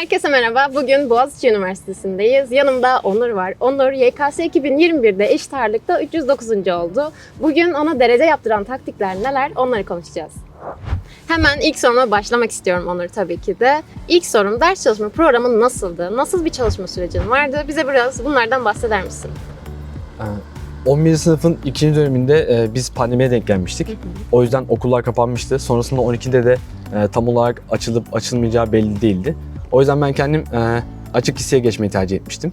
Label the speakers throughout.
Speaker 1: Herkese merhaba. Bugün Boğaziçi Üniversitesi'ndeyiz. Yanımda Onur var. Onur YKS 2021'de eşit ağırlıkta 309. oldu. Bugün ona derece yaptıran taktikler neler onları konuşacağız. Hemen ilk soruma başlamak istiyorum Onur tabii ki de. İlk sorum ders çalışma programın nasıldı? Nasıl bir çalışma sürecin vardı? Bize biraz bunlardan bahseder misin?
Speaker 2: 11. sınıfın ikinci döneminde e, biz pandemiye denk gelmiştik. O yüzden okullar kapanmıştı. Sonrasında 12'de de e, tam olarak açılıp açılmayacağı belli değildi. O yüzden ben kendim e, açık hisseye geçmeyi tercih etmiştim.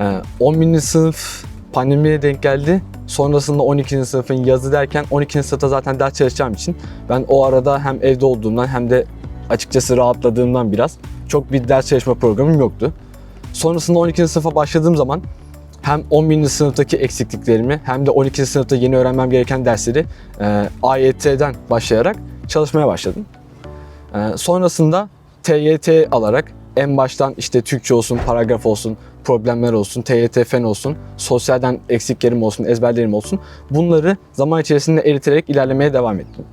Speaker 2: E, 11. sınıf pandemiye denk geldi. Sonrasında 12. sınıfın yazı derken 12. sınıfta zaten ders çalışacağım için ben o arada hem evde olduğumdan hem de açıkçası rahatladığımdan biraz çok bir ders çalışma programım yoktu. Sonrasında 12. sınıfa başladığım zaman hem 11. sınıftaki eksikliklerimi hem de 12. sınıfta yeni öğrenmem gereken dersleri e, AYT'den başlayarak çalışmaya başladım. E, sonrasında TYT alarak en baştan işte Türkçe olsun, paragraf olsun, problemler olsun, TYT fen olsun, sosyalden eksiklerim olsun, ezberlerim olsun bunları zaman içerisinde eriterek ilerlemeye devam ettim.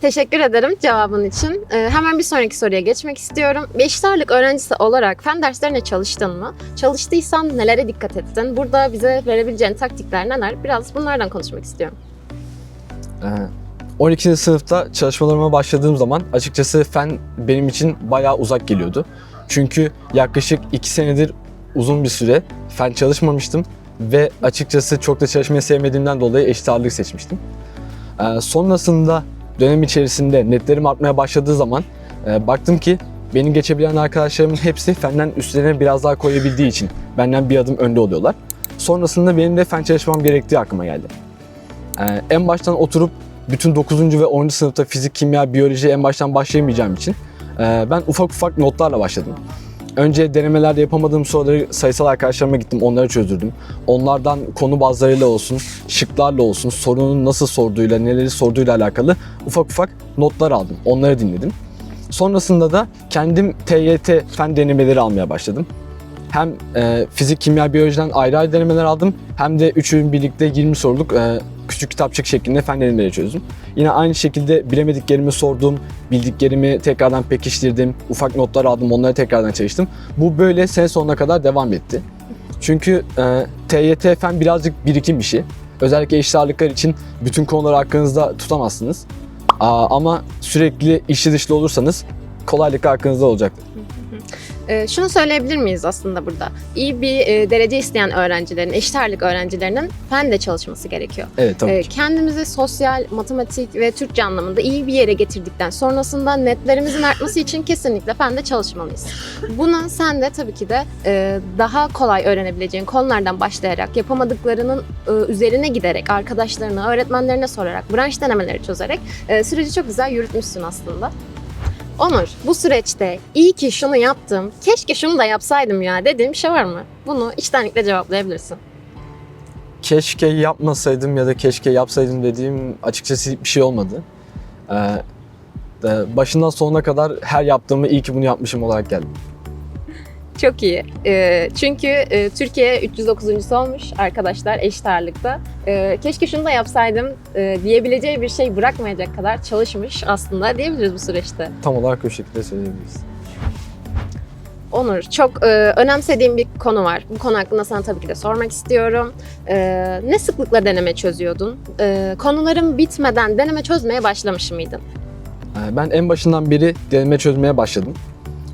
Speaker 1: Teşekkür ederim cevabın için. Ee, hemen bir sonraki soruya geçmek istiyorum. Ağırlık öğrencisi olarak fen derslerine çalıştın mı? Çalıştıysan nelere dikkat ettin? Burada bize verebileceğin taktikler neler? Biraz bunlardan konuşmak istiyorum.
Speaker 2: Ee, 12. sınıfta çalışmalarıma başladığım zaman açıkçası fen benim için bayağı uzak geliyordu. Çünkü yaklaşık 2 senedir uzun bir süre fen çalışmamıştım ve açıkçası çok da çalışmayı sevmediğimden dolayı eşit ağırlık seçmiştim. Ee, sonrasında dönem içerisinde netlerim artmaya başladığı zaman e, baktım ki beni geçebilen arkadaşlarımın hepsi fenden üstlerine biraz daha koyabildiği için benden bir adım önde oluyorlar. Sonrasında benim de fen çalışmam gerektiği aklıma geldi. Ee, en baştan oturup bütün 9. ve 10. sınıfta fizik, kimya, biyoloji en baştan başlayamayacağım için e, ben ufak ufak notlarla başladım. Önce denemelerde yapamadığım soruları sayısal arkadaşlarıma gittim, onları çözdürdüm. Onlardan konu bazlarıyla olsun, şıklarla olsun, sorunun nasıl sorduğuyla, neleri sorduğuyla alakalı ufak ufak notlar aldım. Onları dinledim. Sonrasında da kendim TYT fen denemeleri almaya başladım. Hem e, fizik, kimya, biyolojiden ayrı ayrı denemeler aldım hem de üçünün birlikte 20 soruluk e, küçük kitapçık şeklinde fen çözdüm. Yine aynı şekilde bilemediklerimi sordum, bildiklerimi tekrardan pekiştirdim, ufak notlar aldım, onları tekrardan çalıştım. Bu böyle sene sonuna kadar devam etti. Çünkü e, TYT fen birazcık birikim işi. Özellikle eşit için bütün konuları hakkınızda tutamazsınız. Aa, ama sürekli işi dışlı olursanız kolaylıkla hakkınızda olacaktır.
Speaker 1: Ee, şunu söyleyebilir miyiz aslında burada? İyi bir e, derece isteyen öğrencilerin, eşit ağırlık öğrencilerinin fen de çalışması gerekiyor.
Speaker 2: Evet tabii ki.
Speaker 1: kendimizi sosyal, matematik ve Türkçe anlamında iyi bir yere getirdikten sonrasında netlerimizin artması için kesinlikle fende çalışmalıyız. Buna sen de tabii ki de e, daha kolay öğrenebileceğin konulardan başlayarak, yapamadıklarının e, üzerine giderek, arkadaşlarına, öğretmenlerine sorarak, branş denemeleri çözerek e, süreci çok güzel yürütmüşsün aslında. Onur, bu süreçte iyi ki şunu yaptım, keşke şunu da yapsaydım ya dediğim bir şey var mı? Bunu içtenlikle cevaplayabilirsin.
Speaker 2: keşke yapmasaydım ya da keşke yapsaydım dediğim açıkçası bir şey olmadı. Ee, başından sonuna kadar her yaptığımı iyi ki bunu yapmışım olarak geldim.
Speaker 1: Çok iyi. Ee, çünkü e, Türkiye 309. olmuş arkadaşlar eşit ağırlıkta. Ee, keşke şunu da yapsaydım e, diyebileceği bir şey bırakmayacak kadar çalışmış aslında diyebiliriz bu süreçte.
Speaker 2: Tam olarak o şekilde söyleyebiliriz.
Speaker 1: Onur, çok e, önemsediğim bir konu var. Bu konu hakkında sana tabii ki de sormak istiyorum. E, ne sıklıkla deneme çözüyordun? E, konuların bitmeden deneme çözmeye başlamış mıydın?
Speaker 2: Ben en başından beri deneme çözmeye başladım.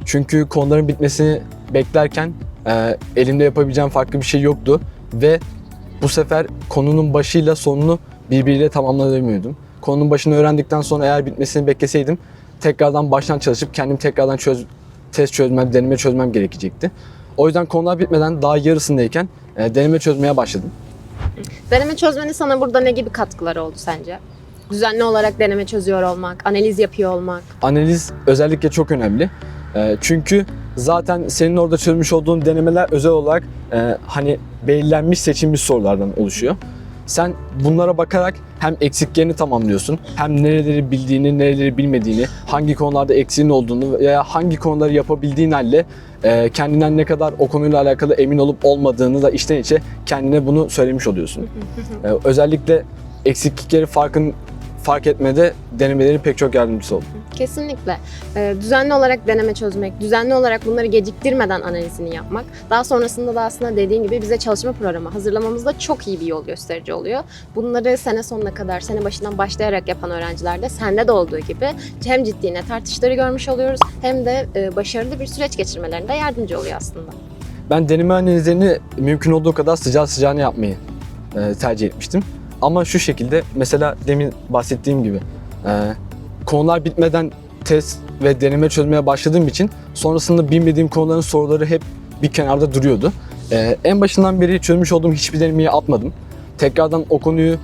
Speaker 2: Çünkü konuların bitmesini beklerken e, elimde yapabileceğim farklı bir şey yoktu ve bu sefer konunun başıyla sonunu birbiriyle tamamlayamıyordum. Konunun başını öğrendikten sonra eğer bitmesini bekleseydim tekrardan baştan çalışıp kendim tekrardan çöz, test çözmem, deneme çözmem gerekecekti. O yüzden konular bitmeden daha yarısındayken e, deneme çözmeye başladım.
Speaker 1: Deneme çözmenin sana burada ne gibi katkıları oldu sence? Düzenli olarak deneme çözüyor olmak, analiz yapıyor olmak.
Speaker 2: analiz özellikle çok önemli. Ee, çünkü zaten senin orada çözmüş olduğun denemeler özel olarak e, hani belirlenmiş seçilmiş sorulardan oluşuyor. Sen bunlara bakarak hem eksiklerini tamamlıyorsun, hem nereleri bildiğini, nereleri bilmediğini, hangi konularda eksiğin olduğunu veya hangi konuları yapabildiğin halde e, kendinden ne kadar o konuyla alakalı emin olup olmadığını da içten içe kendine bunu söylemiş oluyorsun. Ee, özellikle eksiklikleri farkın fark etmede denemeleri pek çok yardımcısı oldu.
Speaker 1: Kesinlikle. Ee, düzenli olarak deneme çözmek, düzenli olarak bunları geciktirmeden analizini yapmak, daha sonrasında da aslında dediğin gibi bize çalışma programı hazırlamamızda çok iyi bir yol gösterici oluyor. Bunları sene sonuna kadar, sene başından başlayarak yapan öğrencilerde sende de olduğu gibi hem ciddi net artışları görmüş oluyoruz hem de e, başarılı bir süreç geçirmelerinde yardımcı oluyor aslında.
Speaker 2: Ben deneme analizlerini mümkün olduğu kadar sıcağı sıcağına yapmayı e, tercih etmiştim. Ama şu şekilde mesela demin bahsettiğim gibi e, konular bitmeden test ve deneme çözmeye başladığım için sonrasında bilmediğim konuların soruları hep bir kenarda duruyordu. E, en başından beri çözmüş olduğum hiçbir denemeyi atmadım. Tekrardan o konuyu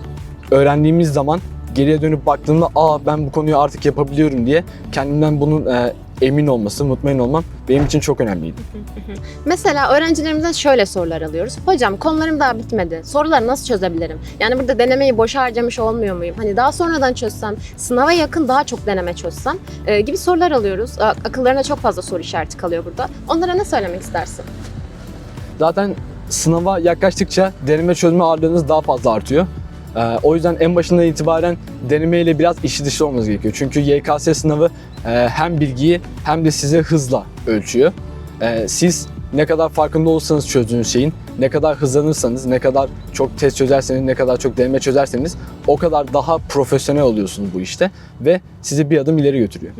Speaker 2: öğrendiğimiz zaman geriye dönüp baktığımda aa ben bu konuyu artık yapabiliyorum diye kendimden bunun e, emin olması, mutmain olmam benim için çok önemliydi.
Speaker 1: Mesela öğrencilerimizden şöyle sorular alıyoruz. Hocam konularım daha bitmedi. Soruları nasıl çözebilirim? Yani burada denemeyi boşa harcamış olmuyor muyum? Hani daha sonradan çözsem, sınava yakın daha çok deneme çözsem e, gibi sorular alıyoruz. Akıllarına çok fazla soru işareti kalıyor burada. Onlara ne söylemek istersin?
Speaker 2: Zaten sınava yaklaştıkça deneme çözme ağırlığınız daha fazla artıyor. Ee, o yüzden en başından itibaren denemeyle biraz işi dışı olmanız gerekiyor. Çünkü YKS sınavı e, hem bilgiyi hem de size hızla ölçüyor. Ee, siz ne kadar farkında olursanız çözdüğünüz şeyin, ne kadar hızlanırsanız, ne kadar çok test çözerseniz, ne kadar çok deneme çözerseniz o kadar daha profesyonel oluyorsunuz bu işte ve sizi bir adım ileri götürüyor.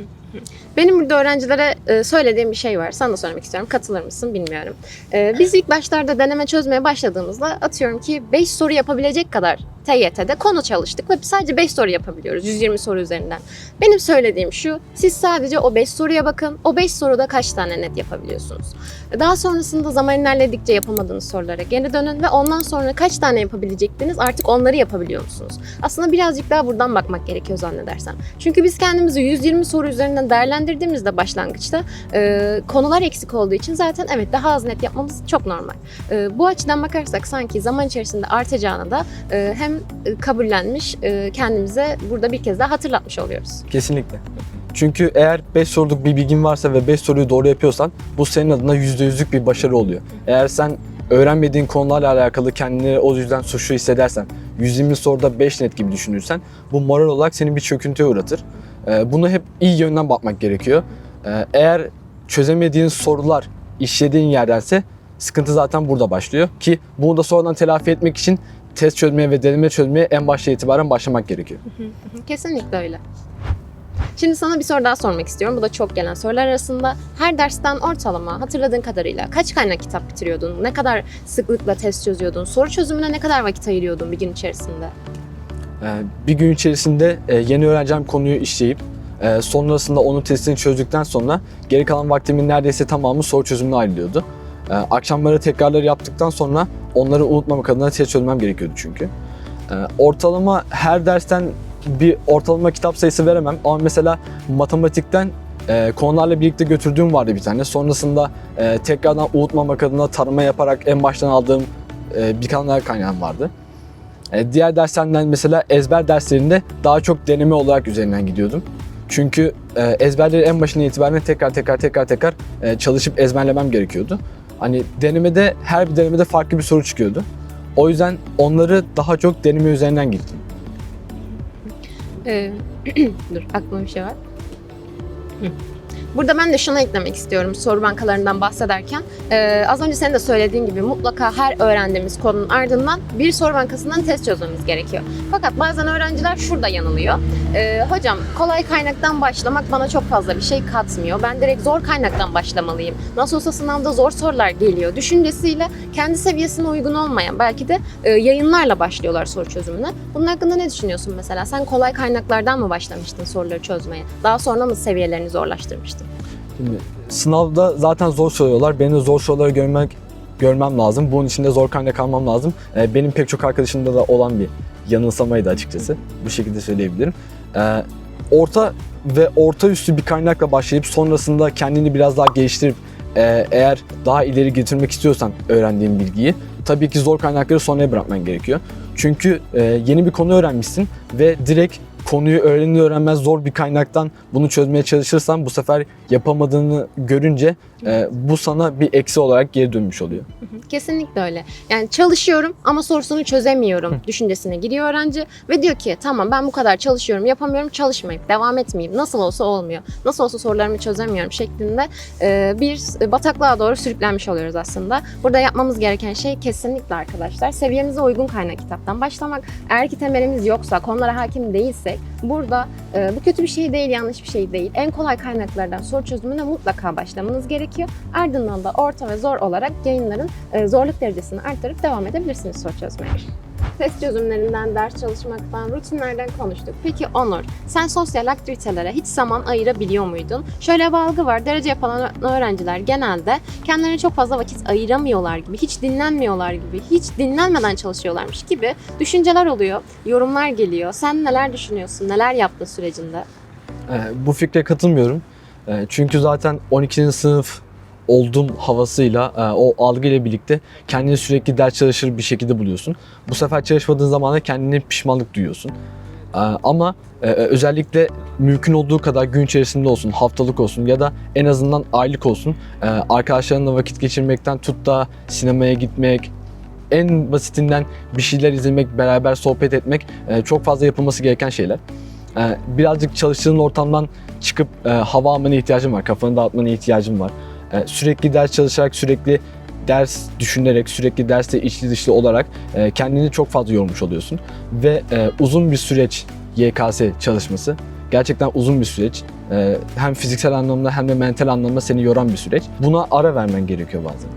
Speaker 1: Benim burada öğrencilere e, söylediğim bir şey var. Sana da söylemek istiyorum. Katılır mısın bilmiyorum. E, Biz ilk başlarda deneme çözmeye başladığımızda atıyorum ki 5 soru yapabilecek kadar TYT'de konu çalıştık ve sadece 5 soru yapabiliyoruz 120 soru üzerinden. Benim söylediğim şu, siz sadece o 5 soruya bakın. O 5 soruda kaç tane net yapabiliyorsunuz? Daha sonrasında zaman ilerledikçe yapamadığınız sorulara geri dönün ve ondan sonra kaç tane yapabilecektiniz artık onları yapabiliyor musunuz? Aslında birazcık daha buradan bakmak gerekiyor zannedersem. Çünkü biz kendimizi 120 soru üzerinden değerlendirdiğimizde başlangıçta e, konular eksik olduğu için zaten evet daha az net yapmamız çok normal. E, bu açıdan bakarsak sanki zaman içerisinde artacağını da e, hem e, kabullenmiş e, kendimize burada bir kez daha hatırlatmış oluyoruz.
Speaker 2: Kesinlikle. Çünkü eğer 5 soruluk bir bilgin varsa ve 5 soruyu doğru yapıyorsan bu senin adına %100'lük bir başarı oluyor. Eğer sen öğrenmediğin konularla alakalı kendini o yüzden suçlu hissedersen, 120 soruda 5 net gibi düşünürsen bu moral olarak seni bir çöküntüye uğratır. Ee, Bunu hep iyi yönden bakmak gerekiyor. Ee, Eğer çözemediğin sorular işlediğin yerdense sıkıntı zaten burada başlıyor. Ki bunu da sonradan telafi etmek için test çözmeye ve deneme çözmeye en başta itibaren başlamak gerekiyor.
Speaker 1: Kesinlikle öyle. Şimdi sana bir soru daha sormak istiyorum. Bu da çok gelen sorular arasında. Her dersten ortalama hatırladığın kadarıyla kaç kaynak kitap bitiriyordun? Ne kadar sıklıkla test çözüyordun? Soru çözümüne ne kadar vakit ayırıyordun bir gün içerisinde?
Speaker 2: Ee, Bir gün içerisinde e, yeni öğreneceğim konuyu işleyip e, sonrasında onun testini çözdükten sonra geri kalan vaktimin neredeyse tamamı soru çözümüne ayrılıyordu. Ee, Akşamları tekrarları yaptıktan sonra onları unutmamak adına test çözmem gerekiyordu çünkü. Ortalama her dersten bir ortalama kitap sayısı veremem ama mesela matematikten e, konularla birlikte götürdüğüm vardı bir tane. Sonrasında e, tekrardan unutmamak adına tarama yaparak en baştan aldığım e, bir tane kaynağım vardı. E, Diğer derslerden mesela ezber derslerinde daha çok deneme olarak üzerinden gidiyordum. Çünkü e, ezberleri en başından itibaren tekrar tekrar tekrar tekrar e, çalışıp ezberlemem gerekiyordu. Hani denemede her bir denemede farklı bir soru çıkıyordu. O yüzden onları daha çok deneme üzerinden gittim.
Speaker 1: Ee, dur aklıma bir şey var. Hı. Burada ben de şunu eklemek istiyorum soru bankalarından bahsederken. Ee, az önce senin de söylediğin gibi mutlaka her öğrendiğimiz konunun ardından bir soru bankasından test çözmemiz gerekiyor. Fakat bazen öğrenciler şurada yanılıyor. Ee, hocam kolay kaynaktan başlamak bana çok fazla bir şey katmıyor. Ben direkt zor kaynaktan başlamalıyım. Nasıl olsa sınavda zor sorular geliyor. Düşüncesiyle kendi seviyesine uygun olmayan belki de e, yayınlarla başlıyorlar soru çözümüne. Bunun hakkında ne düşünüyorsun mesela? Sen kolay kaynaklardan mı başlamıştın soruları çözmeye? Daha sonra mı seviyelerini zorlaştırmıştın?
Speaker 2: Şimdi sınavda zaten zor soruyorlar. Benim de zor soruları görmek görmem lazım. Bunun için de zor kaynak almam lazım. Ee, Benim pek çok arkadaşımda da olan bir yanılsamaydı açıkçası. Bu şekilde söyleyebilirim. Ee, Orta ve orta üstü bir kaynakla başlayıp sonrasında kendini biraz daha geliştirip e, eğer daha ileri getirmek istiyorsan öğrendiğin bilgiyi tabii ki zor kaynakları sonraya bırakman gerekiyor. Çünkü e, yeni bir konu öğrenmişsin ve direkt konuyu öğrenir öğrenmez zor bir kaynaktan bunu çözmeye çalışırsan bu sefer yapamadığını görünce e, bu sana bir eksi olarak geri dönmüş oluyor.
Speaker 1: Kesinlikle öyle. Yani çalışıyorum ama sorusunu çözemiyorum düşüncesine giriyor öğrenci ve diyor ki tamam ben bu kadar çalışıyorum yapamıyorum çalışmayıp devam etmeyeyim. Nasıl olsa olmuyor. Nasıl olsa sorularımı çözemiyorum şeklinde e, bir bataklığa doğru sürüklenmiş oluyoruz aslında. Burada yapmamız gereken şey kesinlikle arkadaşlar seviyemize uygun kaynak kitaptan başlamak. Eğer ki temelimiz yoksa konulara hakim değilsek burada e, bu kötü bir şey değil yanlış bir şey değil. En kolay kaynaklardan soru çözümüne mutlaka başlamanız gerekiyor. Ardından da orta ve zor olarak yayınların e, zorluk derecesini arttırıp devam edebilirsiniz soru çözmeye. Test çözümlerinden, ders çalışmaktan, rutinlerden konuştuk. Peki Onur, sen sosyal aktivitelere hiç zaman ayırabiliyor muydun? Şöyle bir algı var, derece yapan öğrenciler genelde kendilerine çok fazla vakit ayıramıyorlar gibi, hiç dinlenmiyorlar gibi, hiç dinlenmeden çalışıyorlarmış gibi düşünceler oluyor, yorumlar geliyor. Sen neler düşünüyorsun, neler yaptın sürecinde?
Speaker 2: E, bu fikre katılmıyorum. E, çünkü zaten 12. sınıf olduğum havasıyla e, o algıyla birlikte kendini sürekli ders çalışır bir şekilde buluyorsun. Bu sefer çalışmadığın zaman da kendine pişmanlık duyuyorsun. E, ama e, özellikle mümkün olduğu kadar gün içerisinde olsun, haftalık olsun ya da en azından aylık olsun arkadaşlarınla vakit geçirmekten tut da sinemaya gitmek, en basitinden bir şeyler izlemek, beraber sohbet etmek çok fazla yapılması gereken şeyler. Birazcık çalıştığın ortamdan çıkıp hava almana ihtiyacın var, kafanı dağıtmana ihtiyacın var. E, sürekli ders çalışarak, sürekli ders düşünerek, sürekli derste içli dışlı olarak e, kendini çok fazla yormuş oluyorsun. Ve e, uzun bir süreç YKS çalışması. Gerçekten uzun bir süreç. Hem fiziksel anlamda hem de mental anlamda seni yoran bir süreç. Buna ara vermen gerekiyor bazen.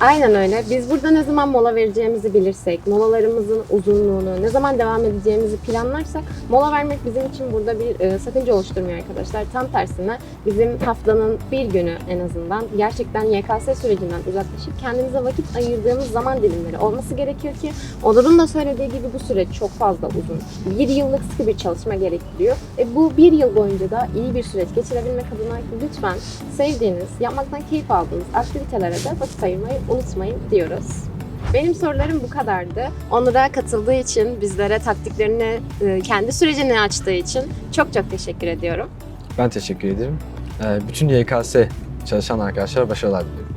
Speaker 1: Aynen öyle. Biz burada ne zaman mola vereceğimizi bilirsek, molalarımızın uzunluğunu, ne zaman devam edeceğimizi planlarsak mola vermek bizim için burada bir e, sakınca oluşturmuyor arkadaşlar. Tam tersine bizim haftanın bir günü en azından gerçekten YKS sürecinden uzaklaşıp kendimize vakit ayırdığımız zaman dilimleri olması gerekiyor ki Onur'un da söylediği gibi bu süreç çok fazla uzun. Bir yıllık sıkı bir çalışma gerektiriyor. E, bu bir yıl boyunca da iyi bir süreç geçirebilmek adına lütfen sevdiğiniz, yapmaktan keyif aldığınız aktivitelere de vakit ayırmayı unutmayın diyoruz. Benim sorularım bu kadardı. Onur'a katıldığı için, bizlere taktiklerini, e, kendi sürecini açtığı için çok çok teşekkür ediyorum.
Speaker 2: Ben teşekkür ederim. E, bütün YKS çalışan arkadaşlara başarılar diliyorum.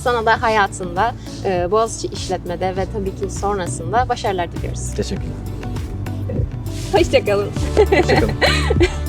Speaker 1: Sana da hayatında, e, Boğaziçi işletmede ve tabii ki sonrasında başarılar diliyoruz.
Speaker 2: Teşekkürler.
Speaker 1: Hoşçakalın.
Speaker 2: Hoşçakalın.